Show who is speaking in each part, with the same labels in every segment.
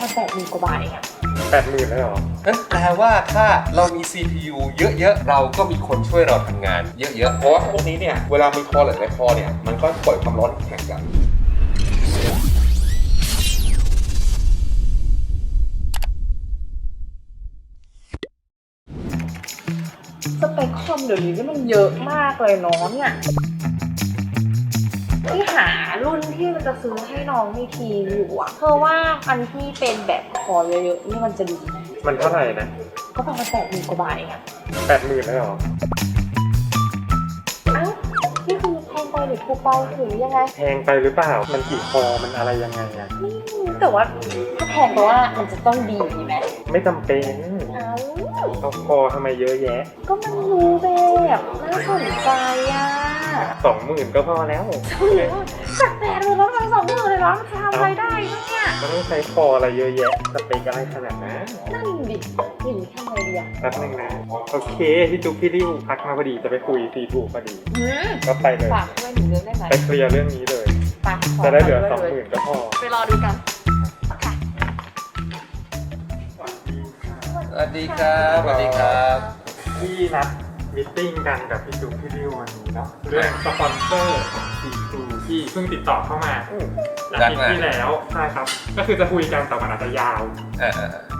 Speaker 1: มาแปดหมื่นกว่าบาทเองอะ
Speaker 2: แปดหมื่นเลยเหรอนั่นแปลว่าถ้าเรามี CPU เยอะๆ เราก็มีคนช่วยเราทำงานเยอะ
Speaker 3: เพราะว่าพวกนี้เนี่ย เวลามีคอหลายๆคอเนี่ย มันก็ปล่อยความร้อนแข่งกัน
Speaker 1: สเปคคอมเดี๋ยวนี้นี่มันเยอะมากเลยเนาะเนี่ย ที่หารุ่นที่มันจะซื้อให้น้องในทีมอยู่อะเพราะว่าอันที่เป็นแบบคอเยอะๆนี่มันจะดีนะ
Speaker 2: ๆมันเท่าไหร่นะ
Speaker 1: ก็ประมาณแปดหมื่นกว่าบาทเองอะ
Speaker 2: แปดหมื่นเลยเหรอ
Speaker 1: เอ้านี่คือแพงไปหรือถูกไปหรือยังไง
Speaker 2: แพงไปหรือเปล่า มันกี่คอมันอะไรยังไงอะ
Speaker 1: ไม่รู้แต่ว่าถ้าแพงแปลว่ามันจะต้องดีไหม
Speaker 2: ไม่จำเป็น
Speaker 1: เอ้า
Speaker 2: เอาคอทำไมเยอะแยะ
Speaker 1: ก็มันรู้แบบน่าสนใจอะ
Speaker 2: สองหมื่นก็พอแล้ว
Speaker 1: จากแปดหมื่นแล้วมาสองหมื่นเลยเหรอมันจะทำอะไรได้เนี่ย
Speaker 2: มันต้องใช้คออะไรเยอะแยะสเปคอะไรขนาดนั้น
Speaker 1: นั่นดิอย่างนี้ทำไงดีอะ
Speaker 2: แป๊บนึงนะ โอเคพี่จุ๊บพี่ริ้วพักมาพอดีจะไปคุยซีทูพอดี
Speaker 1: หืม
Speaker 2: ก็ไปเลย
Speaker 1: ฝากให้หนูเลือกได้ไหม
Speaker 2: ไปเคลียร์เรื่องนี้เลย
Speaker 1: ฝากข
Speaker 2: จะได้เหลือ
Speaker 1: ฝาก
Speaker 2: สอง
Speaker 1: ว้
Speaker 2: ห
Speaker 1: ล
Speaker 2: มื่
Speaker 1: ย
Speaker 2: นก็พอ
Speaker 1: ไปรอดูกันค่ะ
Speaker 2: สวัสดีครับ สวัสดีครับ พี่นัด มิทติ้งกันกับพี่จุ๊บพี่ริ้ววันนี้เนาะเรื่องสปอนเซอร์ซีทูที่เพิ่งติดต่อเข้ามาอาทิตย์ที่แล้วใช่ครับ ก็คือจะคุยกันแต่มันอาจจะยาว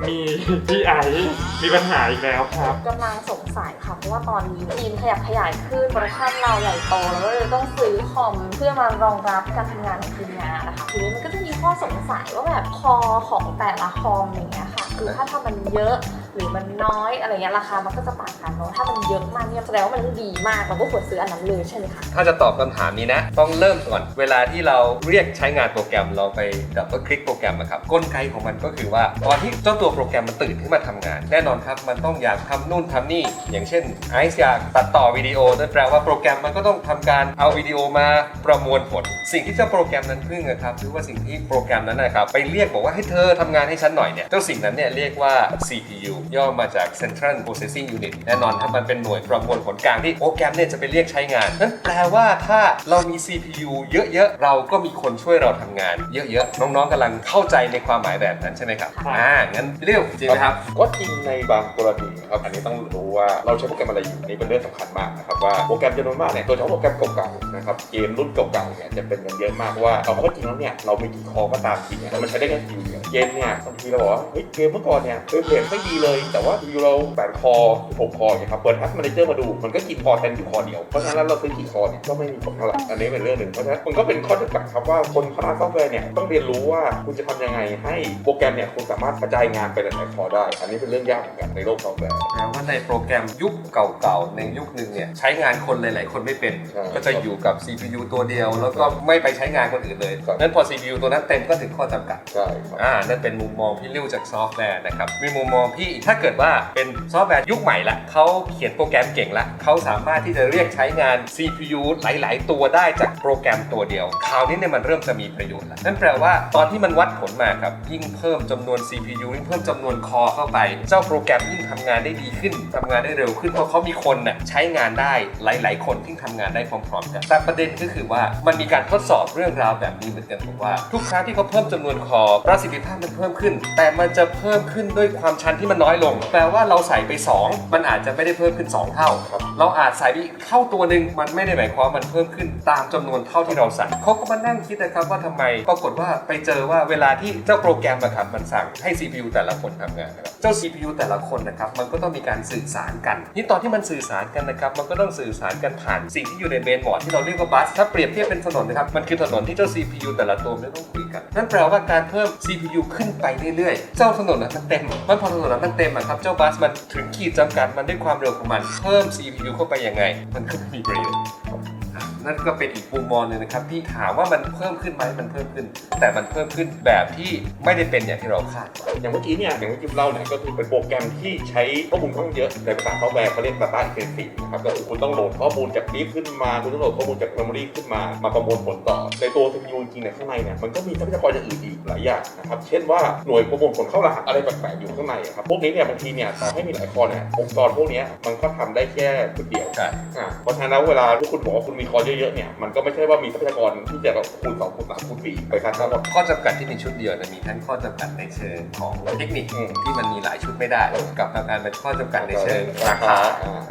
Speaker 2: มีพี่ไอซ์มีปัญหาอีกแล้วครับ
Speaker 1: กำลังสงสัยค่ะเพราะว่าตอนนี้ทีมขยับขยายขึ้นโปรดักชันเราใหญ่โตแล้วก็เลยต้องซื้อคอมเพื่อมารองรับการทำงานของทีมงานนะคะทีนี้มันก็จะมีข้อสงสัยว่าแบบคอของแต่ละคอมอย่างเงี้ยค่ะ คือถ้าถ้ามันเยอะ หรือมันน้อยอะไรเงี้ยราคามันก็จะต่างกันเนาะถ้ามันเยอะมากเนี่ยแสดงว่ามันดีมากเราก็ควรซื้ออันนั้นเลยใช่ไหมคะ
Speaker 4: ถ้าจะตอบคำถามนี้นะ ต้องเริ่มก่อนเวลาที่เราเรียกใช้งานโปรแกรมเราไปดับเบิลคลิกโปรแกรมอะครับกลไกของมันก็คือว่าตอนที่เจ้าตัวโปรแกรมมันตื่นขึ้นมาทำงาน แน่นอนครับมันต้องอยากทำนู่นทำนี่ อย่างเช่นไอซ์อยากตัดต่อวิดีโอนั่นแปลว่าโปรแกรมมันก็ต้องทำการเอาวิดีโอมาประมวลผล สิ่งที่เจ้าโปรแกรมนั้นพึ่งนะครับหรือว่าสิ่งที่โปรแกรมนั้นนะครับไปเรียกบอกว่าให้เธอทำงานให้ฉันหน่อยเนี่ยเจ้าสิ่งนั้นเนี่ยเรียกว่า CPU ย่อมาจาก Central Processing Unit แน่นอนถ้ามันเป็นหน่วยประมวลผลกลางที่โปรแกรมเนี่ยจะไปเรียกใช้งานนั่นแปลว่าถ้าเรามี CPU เยอะๆ เราก็มีคนช่วยเราทำงานเยอะๆ น้องๆกำลังเข้าใจในความหมายแบบนั้นใช่ไหมครับ
Speaker 2: ครับ
Speaker 4: อ่างั้นเรียวจริงไหมครับ
Speaker 3: ก็จริงในบางกรณีครับอันนี้ต้องรู้ว่าเราใช้โปรแกรมอะไรอยู่นี่เป็นเรื่องสำคัญมากนะครับว่าโปรแกรมจำนวนมากเนี่ยโดยเฉพาะโปรแกรมเก่าๆนะครับเกมรุ่นเก่าๆเนี่ยจะเป็นกันเยอะมากเพราะว่าเอาเข้าจริงแล้วเนี่ยเรามีกี่คอก็ตามทีเนี่ยแต่มันใช้ได้แค่คิว เดียวเกมเนี่ยบางทีเราบอกว่าเฮ้ยเกมเมื่อก่อนเนี่ยเฮ้ยเพลงไม่ดีเลย แต่ว่าคิวเราแปดคอหกคอเนี่ยครับเปิดทัสมาเนเจอร์มาดูมันก็กินคอแทนอยู่คอเดียวเพราะฉะนั้นแล้วเราซื้อกี่คอเนี่ยก็ไม่มีผลเท่าไหร่อันนี้เป็นเรื่องหนึ่งเพราะฉะนั้นมันก็เป็นข้อจำกัดครับว่าคนพัฒนาซอฟต์แวร์เนี่ยต้องเรียนรู้ว่าคุณจะทำยังไงให้โปรแกรมเนี่ยคุณสามารถกระจายงานไปหลายๆคอได้ อันนี้เป็นเรื่องยากเหมือนกันในโลกซอฟต์แวร์
Speaker 4: แปลว่าในโปรแกรมยุคเก่าๆในยุคหนึ่งเนี่ยใช้งานคนหลาย ๆ คนไม่เป็น
Speaker 3: ใช่
Speaker 4: ก็จะอยู่กับ CPU ตัวเดียว แล้วก็ไม่ไปใช้งานคนอื่นเลย
Speaker 3: ครับ
Speaker 4: นั้นพอ CPU ตัวนั้นเต็มก็ถึงข้อจำกัด
Speaker 3: ใช่ครับ
Speaker 4: อ่านั่นเป็นมุมมองพี่ริ้วจากซอฟต์แวร์นะครับ มีมุมมองพี่ถ้าเกิดว่าเป็นซอฟต์แวร์ยุคใหม่ละเขาเขียนโปรแกรมเก่งละเขาสามารถที่จะเรียกใช้งาน CPU หลาย ๆ ตัวได้จากโปรแกรมตัวเดียว คราวนี้เนี่ยมันเริ่มจะมีประโยชน์ละนั่นแปลว่าตอนที่มันวัดผลมาครับ ยิ่งเพิ่มจำนวน CPU ยิ่งเพิ่มจำนวนคอเข้าไป เจ้าโปรแกรมยิ่งทำงานได้ดีขึ้นทำงานได้เร็วขึ้นเพราะเขามีคนน่ะใช้งานได้หลาย ๆ คนที่ทำงานได้พร้อม ๆ กันแต่ประเด็นก็คือว่ามันมีการทดสอบเรื่องราวแบบนี้เหมือนกันบอกว่าทุกครั้งที่เขาเพิ่มจำนวนคอประสิทธิภาพมันเพิ่มขึ้น แต่มันจะเพิ่มขึ้นด้วยความชันที่มันน้อยลง แปลว่าเราใส่ไป 2 มันอาจจะไม่ได้เพิ่มขึ้น 2 เท่า เราอาจใส่ไปอีกเท่าตัวหนึ่งมันไม่ได้หมายความว่ามันเพิ่มขึ้นตามจำนวนเท่าที่เราสั่งเขาก็มานั่งคิดนะครับว่าทำไมปรากฏว่าไปเจอว่าเวลาที่เจ้าโปรแกรมอะครับมันสั่งให้ CPU แต่ละคนทำงานนะครับเจ้า CPU แต่ละคนนะครับมันก็ต้องมีการสื่อสารกันนี่ตอนที่มันสื่อสารกันนะครับมันก็ต้องสื่อสารกันผ่านสิ่งที่อยู่ในเมนบอร์ดที่เราเรียกว่าบัสถ้าเปรียบเทียบเป็นถนนนะครับมันคือถนนที่เจ้า CPU แต่ละตัวไม่ต้องคุยกัน นั่นแปลว่าการเพิ่ม CPU ขึ้นไปเรื่อยๆ เจ้าถนนนั้นมันเต็ม มันพอถนนนั้นมันเต็มอะครับ เจ้าบัสมันถึงขีดจำกัดมันด้วยความเร็วของมัน เพิ่ม CPU เข้าไปยังไง มันก็ไม่มีประโยชน์ นั่นก็เป็นอีกมุมมองหนึงนะครับที่ถามว่ามันเพิ่มขึ้นไหมมันเพิ่มขึ้น แต่มันเพิ่มขึ้นแบบที่ไม่ได้เป็นอย่างที่เราคาด
Speaker 3: อย่างเมื่อกี้เนี่ยอย่างเมื่อกี้เล่าเนี่ยก็คือเป็นโปรแกรมที่ใช้ข้อมูลค่อนข้างเยอะในภาษาซอฟต์แวร์เขาเรียก Data Intensive นะครับก็คือคุณต้องโหลดข้อมูลจากดิสขึ้นมา คุณต้องโหลดข้อมูลจาก Memory ขึ้นมามาประมวลผลต่อ ในตัว CPU จริงๆเนี่ยข้างในเนี่ยมันก็มีทรัพยากรอย่างอื่นอีกหลายอย่างนะครับเช่นว่าหน่วยประมวลผลเข้ารหัสอะไรแปลกๆอยู่ข้างในอะครับพวกนี้เนี่ยบางทีเนี่ยต่อให้มีหลายคอเนี่ยวงจรพวกเนี้ยมันก็ทำได้แค่ชุดเดียว
Speaker 4: ใช่
Speaker 3: อ่าเพราะฉะนั้นแล้วเวลาที่คุณบอกว่าคุณมีคอเเยอะๆเนี่ยมันก็ไม่ใช่ว่ามีทรัพยากรที่จะคูณสองคูณสามคูณสี่ไปคัดทั้งหมด
Speaker 4: ข้อจำกัดที่มีชุดเดียวนะมีทั้งข้อจำกัดในเชิงของเทคนิคที่มันมีหลายชุดไม่ได้กับทางการเป็นข้อจำกัดในเชิงราคา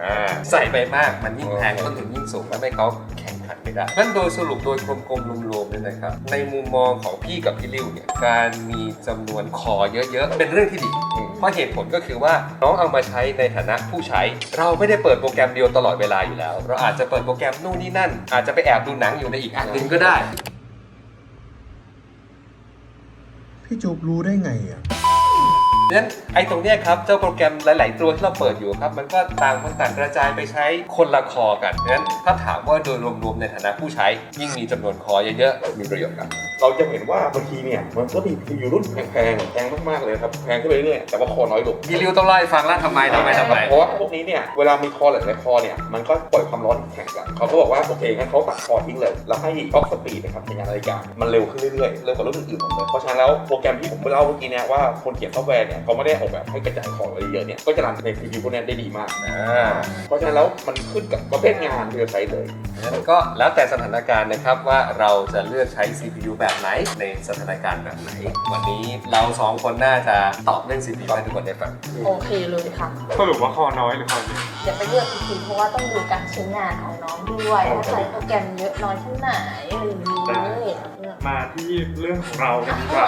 Speaker 3: อ่า
Speaker 4: ใส่ไปมากมันยิ่งแพงต้นทุนยิ่งสูงและไม่เขาแข่งขันไม่ได้นั่นโดยสรุปโดยกลมๆรวมๆเลยนะครับ ในมุมมองของพี่กับพี่ริ้วเนี่ยการมีจำนวนคอเยอะๆ เป็นเรื่องที่ดี เพราะเหตุผลก็คือว่าน้องเอามาใช้ในฐานะผู้ใช้ เราไม่ได้เปิดโปรแกรมเดียวตลอดเวลาอยู่แล้ว เราอาจจะเปิดโปรแกรมนู่นนี่นั่น อาจจะไปแอบดูหนังอยู่ในอีกอันหนึ่งก็ได้
Speaker 5: พี่จุ๊บรู้ได้ไงอะ
Speaker 4: ดังนั้นไอ้ตรงเนี้ยครับเจ้าโปรแกรมหลาย ๆ ตัวที่เราเปิดอยู่ครับมันก็ต่างคนต่างกระจายไปใช้คนละคอกันดังนั้นถ้าถามว่าโดยรวม ๆ ในฐานะผู้ใช้ ยิ่งมีจำนวนคอเยอะ
Speaker 3: มีประโยชน์ครับเราจะเห็นว่าบางทีเนี่ยมันก็มีอยู่รุ่นแพงๆแพงมากๆเลยครับแพงขึ้นไปเรื่อยๆแต่ว่าคอน้อยลง
Speaker 4: ๆพี่ริวต้องเล่าให้ฟังแล้วทำไมทำไมทำไม
Speaker 3: เพราะว่าพวกนี้เนี่ยเวลามีคอหลายๆคอเนี่ยมันก็ปล่อยความร้อนแข่งกันเขาก็บอกว่าโอเคงั้นเขาตัดคอทิ้งเลยแล้วให้คล็อกสปีดนะครับในงานนาฬิกามันเร็วขึ้นเรื่อยๆเร็วกว่ารุ่นอื่นๆหมดเลยเพราะฉะนั้นแล้วโปรแกรมที่ผมเล่าเมื่อกี้เนี่ยว่าคนเขียนซอฟต์แวร์เนี่ยเขาไม่ได้ออกแบบให้กระจายคอไว้เยอะเนี่ยก็จะรันใน CPU พวกนี้ได้ดีมาก
Speaker 4: อ่า
Speaker 3: เพราะฉะนั้นแล้วมันขึ้นกับประเภทงานที่เราใช้เลย
Speaker 4: งั้นก็แล้วแต่สถานการณ์นะครับว่าเราจะเลือกใช้ CPU แบบไหนในสถานการณ์แบบไหน วันนี้เราสองคนน่าจะตอบเรื่อง CPU ให้ทุกคนได้ฟัง
Speaker 1: โอเคเลยค่ะ
Speaker 2: สรุปว่าคอน้อยหรือคอเยอะ
Speaker 1: เดี๋ยวไปเลือกอีกทีเพราะว่าต้องดูการใช้งานของน้องด้วยว่าใช้โปรแกรมเยอะน้อยแค่ไหนอะไรอย่างนี้
Speaker 2: มาที่เรื่องของเรากันดีกว่า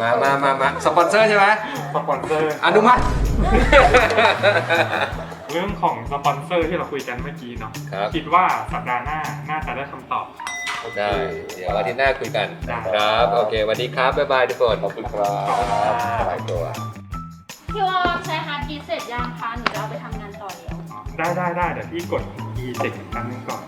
Speaker 4: มามามามาสปอนเซอร์ใช่ไหม
Speaker 2: สปอนเซอร์
Speaker 4: อนุมัติ
Speaker 2: เรื่องของสปอนเซอร์ที่เราคุยกันเมื่อกี้เนาะ
Speaker 4: ครับ
Speaker 2: คิดว่าสัปดาห์หน้าน่าจะได้คำตอบ
Speaker 4: ได้ เดี๋ยวอาทิตย์หน้าคุยกัน
Speaker 2: ได้
Speaker 4: ครับ โอเคสวัสดีครับ บ๊ายบายทุกคน
Speaker 3: ขอบคุณครับสบายตัว
Speaker 6: พี่ว่าใช้ฮาร์ดดิสก์เสร็จยังคะหนูจะเอาไปทำงานต่อแล้ว
Speaker 2: ได้ได้ได้เดี๋ยวพี่กด e เจ็ดอันนึงก่อน